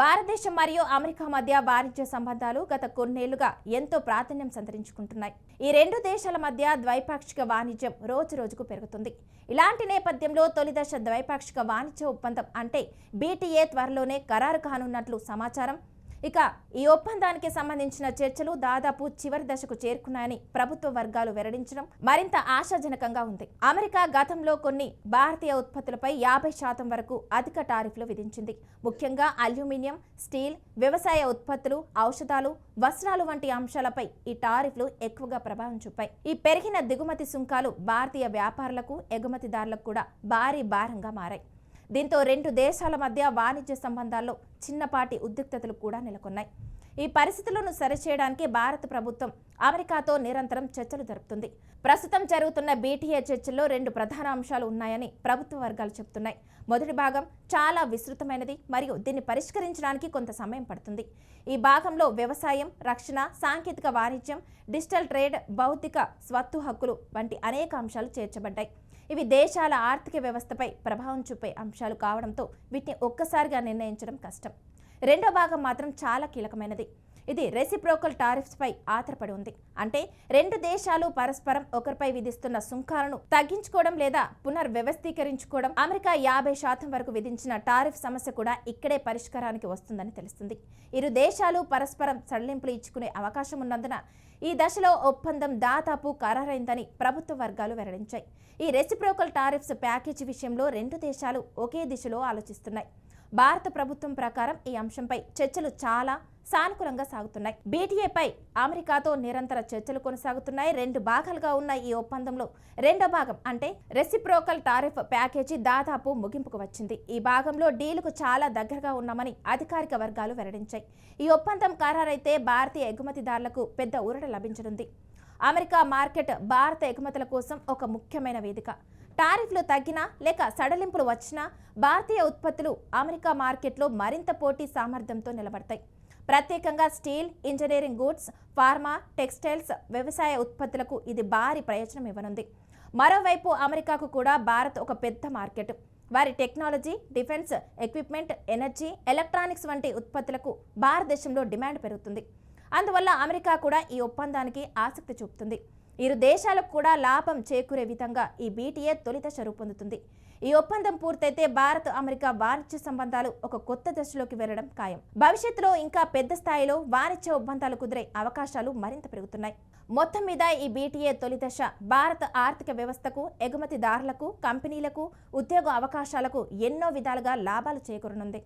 భారతదేశం మరియు అమెరికా మధ్య వాణిజ్య సంబంధాలు గత కొన్నేళ్ళుగా ఎంతో ప్రాధాన్యం సంతరించుకుంటున్నాయి. ఈ రెండు దేశాల మధ్య ద్వైపాక్షిక వాణిజ్యం రోజు రోజుకు పెరుగుతుంది. ఇలాంటి నేపథ్యంలో తొలిదశ ద్వైపాక్షిక వాణిజ్య ఒప్పందం అంటే బీటీఏ త్వరలోనే ఖరారు కానున్నట్లు సమాచారం. ఇక ఈ ఒప్పందానికి సంబంధించిన చర్చలు దాదాపు చివరి దశకు చేరుకున్నాయని ప్రభుత్వ వర్గాలు వెల్లడించడం మరింత ఆశాజనకంగా ఉంది. అమెరికా గతంలో కొన్ని భారతీయ ఉత్పత్తులపై యాభై శాతం వరకు అధిక టారిఫ్లు విధించింది. ముఖ్యంగా అల్యూమినియం స్టీల్ వ్యవసాయ ఉత్పత్తులు ఔషధాలు వస్త్రాలు వంటి అంశాలపై ఈ టారిఫ్లు ఎక్కువగా ప్రభావం చూపాయి. ఈ పెరిగిన దిగుమతి సుంకాలు భారతీయ వ్యాపారులకు ఎగుమతిదారులకు కూడా భారీ భారంగా మారాయి. దీంతో రెండు దేశాల మధ్య వాణిజ్య సంబంధాల్లో చిన్నపాటి ఉద్రిక్తతలు కూడా నెలకొన్నాయి. ఈ పరిస్థితులను సరిచేయడానికి భారత ప్రభుత్వం అమెరికాతో నిరంతరం చర్చలు జరుపుతుంది. ప్రస్తుతం జరుగుతున్న బీటీఏ చర్చల్లో రెండు ప్రధాన అంశాలు ఉన్నాయని ప్రభుత్వ వర్గాలు చెబుతున్నాయి. మొదటి భాగం చాలా విస్తృతమైనది మరియు దీన్ని పరిష్కరించడానికి కొంత సమయం పడుతుంది. ఈ భాగంలో వ్యవసాయం రక్షణ సాంకేతిక వాణిజ్యం డిజిటల్ ట్రేడ్ భౌతిక స్వత్తు హక్కులు వంటి అనేక అంశాలు చేర్చబడ్డాయి. ఇవి దేశాల ఆర్థిక వ్యవస్థపై ప్రభావం చూపే అంశాలు కావడంతో వీటిని ఒక్కసారిగా నిర్ణయించడం కష్టం. రెండో భాగం మాత్రం చాలా కీలకమైనది. ఇది రెసిప్రోకల్ టారిఫ్స్ పై ఆధారపడి ఉంది. అంటే రెండు దేశాలు పరస్పరం ఒకరిపై విధిస్తున్న సుంకాలను తగ్గించుకోవడం లేదా పునర్వ్యవస్థీకరించుకోవడం అమెరికా యాభై శాతం వరకు విధించిన టారిఫ్ సమస్య కూడా ఇక్కడే పరిష్కారానికి వస్తుందని తెలుస్తుంది. ఇరు దేశాలు పరస్పరం సడలింపులు ఇచ్చుకునే అవకాశం ఉన్నందున ఈ దశలో ఒప్పందం దాదాపు ఖరారైందని ప్రభుత్వ వర్గాలు వెల్లడించాయి. ఈ రెసిప్రోకల్ టారిఫ్స్ ప్యాకేజీ విషయంలో రెండు దేశాలు ఒకే దిశలో ఆలోచిస్తున్నాయి. భారత ప్రభుత్వం ప్రకారం ఈ అంశంపై చర్చలు చాలా సానుకూలంగా సాగుతున్నాయి. బీటీఏపై అమెరికాతో నిరంతర చర్చలు కొనసాగుతున్నాయి. రెండు భాగాలుగా ఉన్న ఈ ఒప్పందంలో రెండో భాగం అంటే రెసిప్రోకల్ టారిఫ్ ప్యాకేజీ దాదాపు ముగింపుకు వచ్చింది. ఈ భాగంలో డీలుకు చాలా దగ్గరగా ఉన్నామని అధికారిక వర్గాలు వెల్లడించాయి. ఈ ఒప్పందం ఖరారైతే భారతీయ ఎగుమతిదారులకు పెద్ద ఊరట లభించనుంది. అమెరికా మార్కెట్ భారత ఎగుమతుల కోసం ఒక ముఖ్యమైన వేదిక. టారిఫ్లు తగ్గినా లేక సడలింపులు వచ్చినా భారతీయ ఉత్పత్తులు అమెరికా మార్కెట్లో మరింత పోటీ సామర్థ్యంతో నిలబడతాయి. ప్రత్యేకంగా steel engineering goods pharma textiles వ్యవసాయ ఉత్పత్తులకు ఇది భారీ ప్రయోజనం ఇవ్వనుంది. మరోవైపు అమెరికాకు కూడా భారత్ ఒక పెద్ద మార్కెట్. వారి technology defence equipment energy electronics వంటి ఉత్పత్తులకు భారతదేశంలో డిమాండ్ పెరుగుతుంది. అందువల్ల అమెరికా కూడా ఈ ఒప్పందానికి ఆసక్తి చూపుతుంది. ఇరు దేశాలకు కూడా లాభం చేకూరే విధంగా ఈ బీటీఏ తొలి దశ రూపొందుతుంది ఈ ఒప్పందం పూర్తయితే భారత్ అమెరికా వాణిజ్య సంబంధాలు ఒక కొత్త దశలోకి వెళ్ళడం ఖాయం. భవిష్యత్తులో ఇంకా పెద్ద స్థాయిలో వాణిజ్య ఒప్పందాలు కుదిరే అవకాశాలు మరింత పెరుగుతున్నాయి. మొత్తం మీద ఈ బీటీఏ తొలి దశ భారత ఆర్థిక వ్యవస్థకు ఎగుమతిదారులకు కంపెనీలకు ఉద్యోగ అవకాశాలకు ఎన్నో విధాలుగా లాభాలు చేకూరనుంది.